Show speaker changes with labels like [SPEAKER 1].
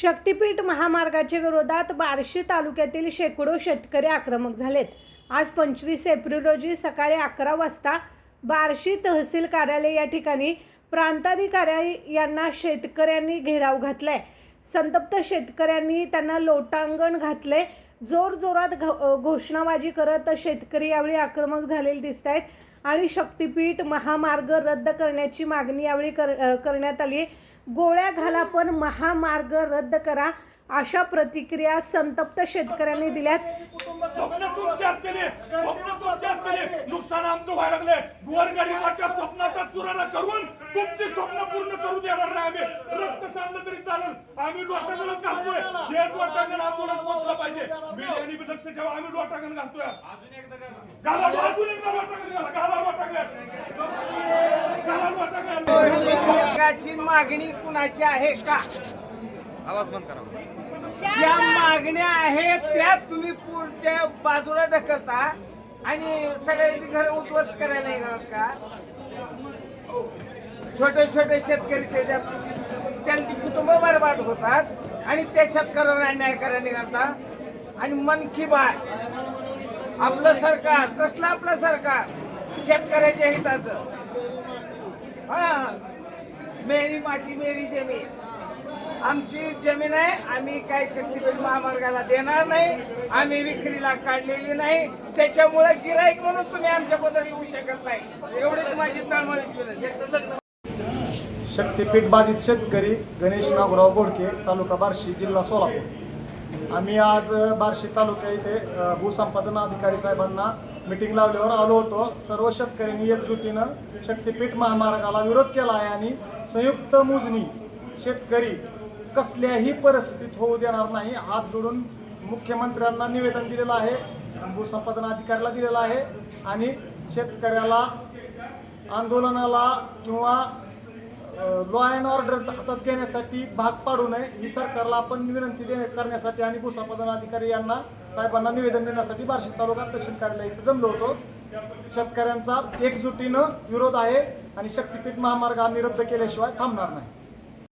[SPEAKER 1] शक्तीपीठ महामार्गाच्या विरोधात बार्शी तालुक्यातील शेकडो शेतकरी आक्रमक झालेत. आज पंचवीस एप्रिल रोजी सकाळी अकरा वाजता बार्शी तहसील कार्यालय या ठिकाणी प्रांताधिकारी यांना शेतकऱ्यांनी घेराव घातलाय. संतप्त शेतकऱ्यांनी त्यांना लोटांगण घातले जोर जोरात घोषणाबाजी करत शेतकरी यावेळी आक्रमक झालेले दिसत आहेत आणि शक्तिपीठ महामार्ग रद्द करण्याची मागणी यावेळी कर करण्यात आली. गोळ्या घाला पण महामार्ग रद्द करा अशा प्रतिक्रिया संतप्त शेतकऱ्यांनी दिल्यात.
[SPEAKER 2] नुकसान आमचं व्हायला लागले गोरगरिबाच्या स्वप्नाचा चुराणा करून तुमचे स्वप्न पूर्ण करू देणार नाही आम्ही. रक्त सांगलं तरी चालेल. आम्ही डोटागणच घालतोय. हे डोटागण आंदोलन पोहोचलं पाहिजे. मीडियाने लक्ष ठेवा. आम्ही डोटागण घालतोय. अजून एकदा
[SPEAKER 3] वर्गाची मागणी कुणाची आहे का?
[SPEAKER 4] आवाज बंद करा.
[SPEAKER 3] ज्या मागण्या आहेत त्या तुम्ही पुढच्या बाजूला ढकलता आणि सगळ्याची घर उद्ध्वस्त करायला येणार का? छोटे छोटे शेतकरी त्याच्यात त्यांची कुटुंब बरबाद होतात आणि त्या शेतकऱ्यावर अन्याय करायला निघालता. आणि मन की बात आपलं सरकार कसलं आपलं सरकार? शेतकऱ्याच्या हिताचं. हा. मेरी माती मेरी जमीन. आमची जमीन आहे आम्ही काय शक्तीपीठ महामार्गाला देणार नाही आम्ही विक्रीला काढलेली नाही त्याच्यामुळे गिराईक म्हणून तुम्ही आमच्याबद्दल येऊ शकत नाही. एवढीच माझी तळमळ
[SPEAKER 5] शक्तीपीठ बाधित शेतकरी गणेश नागराव बोडके तालुका बार्शी जिल्हा सोलापूर. आम्ही आज बार्शी तालुक्या इथे भूसंपादन अधिकारी साहेबांना मिटिंग लावल्यावर आलो होतो. सर्व शेतकऱ्यांनी एकजुटीनं शक्तीपीठ महामार्गाला विरोध केला आहे आणि संयुक्त मोजणी शेतकरी कसल्याही परिस्थितीत होऊ देणार नाही हात जोडून मुख्यमंत्र्यांना निवेदन दिलेलं आहे भूसंपादन अधिकाऱ्याला दिलेलं आहे. आणि शेतकऱ्याला आंदोलनाला किंवा लॉ अँड ऑर्डर हातात घेण्यासाठी भाग पाडू नये. ही सरकारला आपण विनंती दे करण्यासाठी आणि भूसंपादन अधिकारी यांना साहेबांना निवेदन देण्यासाठी बार्शी तालुका तहसील कार्यालय इथे जमलो होतो. शेतकऱ्यांचा एकजुटीनं विरोध आहे आणि शक्तीपीठ महामार्ग आम्ही रद्द केल्याशिवाय थांबणार नाही.